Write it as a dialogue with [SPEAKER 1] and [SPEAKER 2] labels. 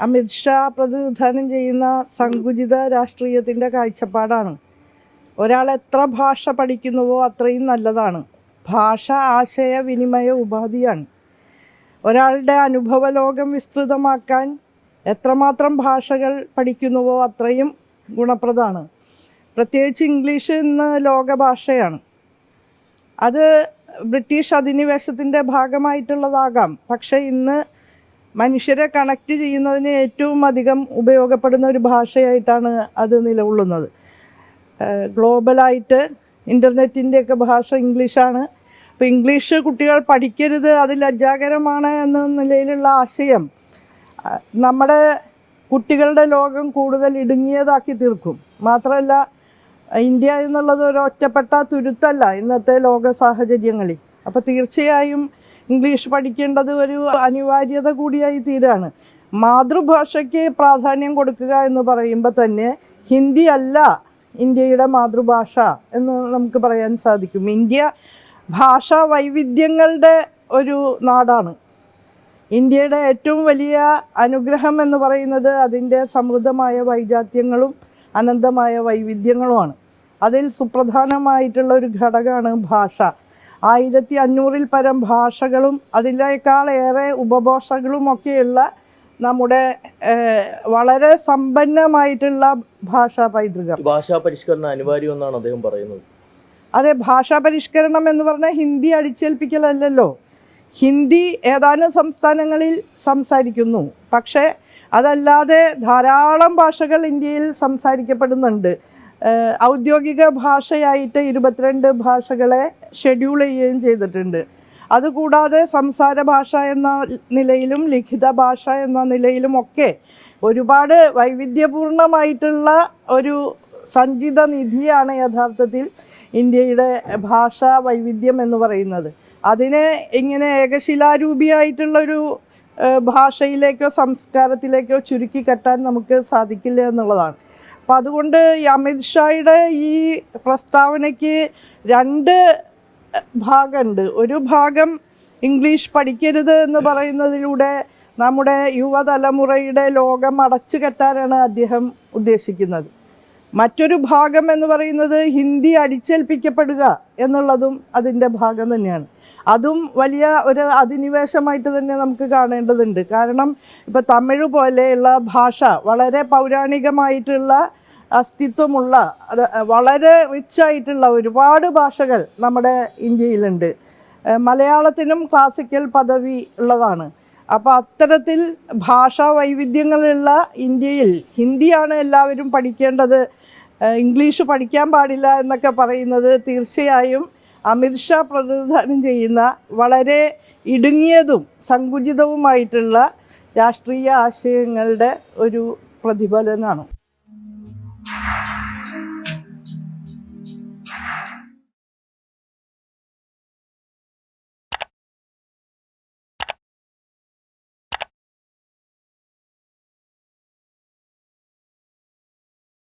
[SPEAKER 1] അമിത്ഷാ പ്രതിനിധാനം ചെയ്യുന്ന സങ്കുചിത രാഷ്ട്രീയത്തിന്റെ കാഴ്ചപ്പാടാണ്. ഒരാൾ എത്ര ഭാഷ പഠിക്കുന്നുവോ അത്രയും നല്ലതാണ്. ഭാഷ ആശയവിനിമയ ഉപാധിയാണ്. ഒരാളുടെ അനുഭവ ലോകം വിസ്തൃതമാക്കാൻ എത്രമാത്രം ഭാഷകൾ പഠിക്കുന്നുവോ അത്രയും ഗുണപ്രദമാണ്. പ്രത്യേകിച്ച് ഇംഗ്ലീഷ് ഇന്ന് ലോകഭാഷയാണ്. അത് ബ്രിട്ടീഷ് അധിനിവേശത്തിന്റെ ഭാഗമായിട്ടുള്ളതാകാം. പക്ഷേ ഇന്ന് മനുഷ്യരെ കണക്ട് ചെയ്യുന്നതിന് ഏറ്റവും അധികം ഉപയോഗപ്പെടുന്ന ഒരു ഭാഷയായിട്ടാണ് അത് നിലകൊള്ളുന്നത്. ഗ്ലോബലായിട്ട് ഇന്റർനെറ്റിന്റെയൊക്കെ ഭാഷ ഇംഗ്ലീഷാണ്. അപ്പോൾ ഇംഗ്ലീഷ് കുട്ടികൾ പഠിക്കരുത് അത് ലജ്ജാകരമാണ് എന്ന നിലയിലുള്ള ആശയം നമ്മുടെ കുട്ടികളുടെ ലോകം കൂടുതൽ ഇടുങ്ങിയതാക്കി തീർക്കും. മാത്രമല്ല ഇന്ത്യ എന്നുള്ളത് ഒരു ഒറ്റപ്പെട്ട തുരുത്തല്ല ഇന്നത്തെ ലോക സാഹചര്യങ്ങളിൽ. അപ്പോൾ തീർച്ചയായും ഇംഗ്ലീഷ് പഠിക്കേണ്ടത് ഒരു അനിവാര്യത കൂടിയായി തീരാണ്. മാതൃഭാഷയ്ക്ക് പ്രാധാന്യം കൊടുക്കുക എന്ന് പറയുമ്പോൾ തന്നെ ഹിന്ദി അല്ല ഇന്ത്യയുടെ മാതൃഭാഷ എന്ന് നമുക്ക് പറയാൻ സാധിക്കും. ഇന്ത്യ ഭാഷാ വൈവിധ്യങ്ങളുടെ ഒരു നാടാണ്. ഇന്ത്യയുടെ ഏറ്റവും വലിയ അനുഗ്രഹം എന്ന് പറയുന്നത് അതിന്റെ സമൃദ്ധമായ വൈജാത്യങ്ങളും അനന്തമായ വൈവിധ്യങ്ങളുമാണ്. അതിൽ സുപ്രധാനമായിട്ടുള്ള ഒരു ഘടകമാണ് ഭാഷ. ആയിരത്തി അഞ്ഞൂറിൽ പരം ഭാഷകളും അതിനേക്കാളേറെ ഉപഭാഷകളും ഒക്കെയുള്ള നമ്മുടെ വളരെ സമ്പന്നമായിട്ടുള്ള ഭാഷാ പൈതൃകം.
[SPEAKER 2] ഭാഷാ പരിഷ്കരണം അനിവാര്യമെന്നാണ് അദ്ദേഹം പറയുന്നത്.
[SPEAKER 1] അതെ ഭാഷാ പരിഷ്കരണം എന്ന് പറഞ്ഞാൽ ഹിന്ദി അടിച്ചേൽപ്പിക്കലല്ലല്ലോ. ഹിന്ദി ഏതാനും സംസ്ഥാനങ്ങളിൽ സംസാരിക്കുന്നു. പക്ഷേ അതല്ലാതെ ധാരാളം ഭാഷകൾ ഇന്ത്യയിൽ സംസാരിക്കപ്പെടുന്നുണ്ട്. ഔദ്യോഗിക ഭാഷയായിട്ട് ഇരുപത്തിരണ്ട് ഭാഷകളെ ഷെഡ്യൂൾ ചെയ്യുകയും ചെയ്തിട്ടുണ്ട്. അതുകൂടാതെ സംസാര ഭാഷ എന്ന നിലയിലും ലിഖിത ഭാഷ എന്ന നിലയിലും ഒക്കെ ഒരുപാട് വൈവിധ്യപൂർണമായിട്ടുള്ള ഒരു സഞ്ചിത നിധിയാണ് യഥാർത്ഥത്തിൽ ഇന്ത്യയുടെ ഭാഷാ വൈവിധ്യം എന്ന് പറയുന്നത്. അതിനെ ഇങ്ങനെ ഏകശിലാരൂപിയായിട്ടുള്ളൊരു ഭാഷയിലേക്കോ സംസ്കാരത്തിലേക്കോ ചുരുക്കി കെട്ടാൻ നമുക്ക് സാധിക്കില്ല എന്നുള്ളതാണ്. അപ്പം അതുകൊണ്ട് ഈ അമിത്ഷായുടെ ഈ പ്രസ്താവനയ്ക്ക് രണ്ട് ഭാഗമുണ്ട്. ഒരു ഭാഗം ഇംഗ്ലീഷ് പഠിക്കരുത് എന്ന് പറയുന്നതിലൂടെ നമ്മുടെ യുവതലമുറയുടെ ലോകം അടച്ചു കെട്ടാനാണ് അദ്ദേഹം ഉദ്ദേശിക്കുന്നത്. മറ്റൊരു ഭാഗം എന്ന് പറയുന്നത് ഹിന്ദി അടിച്ചേൽപ്പിക്കപ്പെടുക എന്നുള്ളതും അതിന്റെ ഭാഗം തന്നെയാണ്. അതും വലിയ ഒരു അധിനിവേശമായിട്ട് തന്നെ നമുക്ക് കാണേണ്ടതുണ്ട്. കാരണം ഇപ്പോൾ തമിഴ് പോലെയുള്ള ഭാഷ വളരെ പൗരാണികമായിട്ടുള്ള അസ്തിത്വമുള്ള വളരെ റിച്ച് ആയിട്ടുള്ള ഒരുപാട് ഭാഷകൾ നമ്മുടെ ഇന്ത്യയിലുണ്ട്. മലയാളത്തിനും ക്ലാസിക്കൽ പദവി ഉള്ളതാണ്. അപ്പോൾ അത്തരത്തിൽ ഭാഷാ വൈവിധ്യങ്ങളുള്ള ഇന്ത്യയിൽ ഹിന്ദിയാണ് എല്ലാവരും പഠിക്കേണ്ടത്. ഇംഗ്ലീഷ് പഠിക്കാൻ പാടില്ല എന്നൊക്കെ പറയുന്നത് തീർച്ചയായും അമിത്ഷാ പ്രതിനിധാനം ചെയ്യുന്ന വളരെ ഇടുങ്ങിയതും സങ്കുചിതവുമായിട്ടുള്ള രാഷ്ട്രീയ ആശയങ്ങളുടെ ഒരു പ്രതിഫലനമാണ്